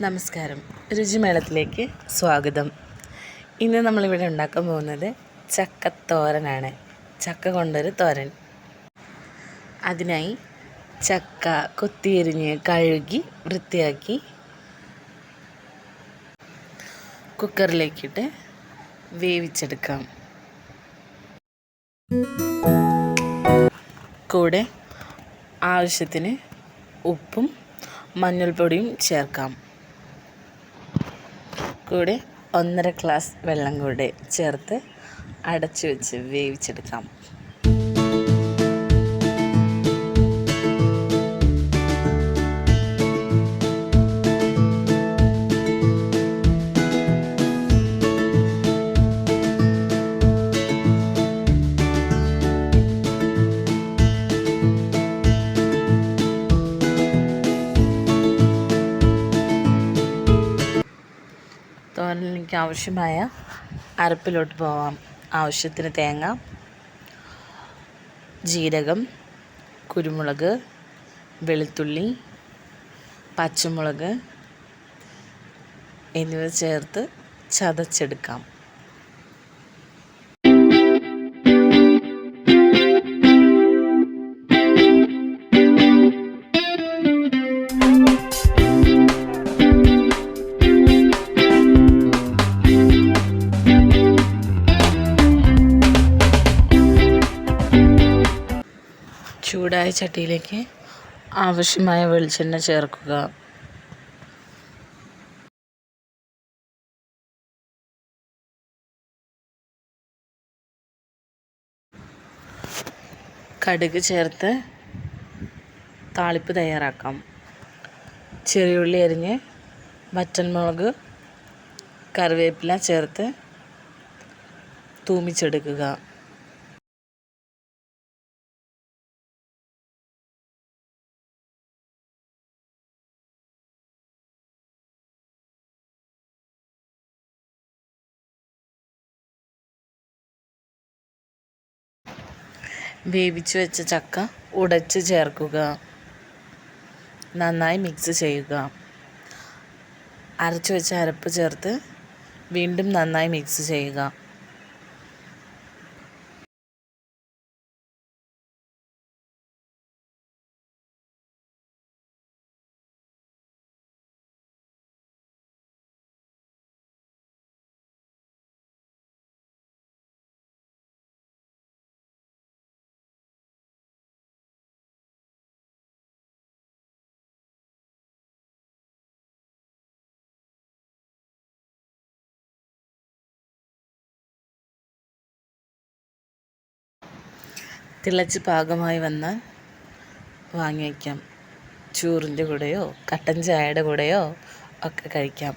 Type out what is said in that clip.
നമസ്കാരം. രുചിമേളത്തിലേക്ക് സ്വാഗതം. ഇന്ന് നമ്മളിവിടെ ഉണ്ടാക്കാൻ പോകുന്നത് ചക്കത്തോരനാണ്. ചക്ക കൊണ്ടൊരു തോരൻ. അതിനായി ചക്ക കൊത്തിയെരിഞ്ഞ് കഴുകി വൃത്തിയാക്കി കുക്കറിലേക്കിട്ട് വേവിച്ചെടുക്കാം. കൂടെ ആവശ്യത്തിന് ഉപ്പും മഞ്ഞൾപ്പൊടിയും ചേർക്കാം. കൂടെ ഒന്നര ഗ്ലാസ് വെള്ളം കൂടി ചേർത്ത് അടച്ചു വെച്ച് വേവിച്ചെടുക്കാം. തോരനിലേക്ക് ആവശ്യമായ അരപ്പിലോട്ട് പോവാം. ആവശ്യത്തിന് തേങ്ങ ജീരകം കുരുമുളക് വെളുത്തുള്ളി പച്ചമുളക് എന്നിവ ചേർത്ത് ചതച്ചെടുക്കാം. ചൂടായ ചട്ടിയിലേക്ക് ആവശ്യമായ വെളിച്ചെണ്ണ ചേർക്കുക. കടുക് ചേർത്ത് താളിപ്പ് തയ്യാറാക്കാം. ചെറിയുള്ളി അരിഞ്ഞ് വറ്റൻമുളക് കറിവേപ്പില ചേർത്ത് തൂമിച്ചെടുക്കുക. വേവിച്ച് വെച്ച ചക്ക ഉടച്ച് ചേർക്കുക. നന്നായി മിക്സ് ചെയ്യുക. അരച്ചു വെച്ച അരപ്പ് ചേർത്ത് വീണ്ടും നന്നായി മിക്സ് ചെയ്യുക. തിളച്ച് പാകമായി വന്നാൽ വാങ്ങി വയ്ക്കാം ചോറിന്റെ കൂടെയോ കട്ടൻ ചായയുടെ കൂടെയോ ഒക്കെ കഴിക്കാം.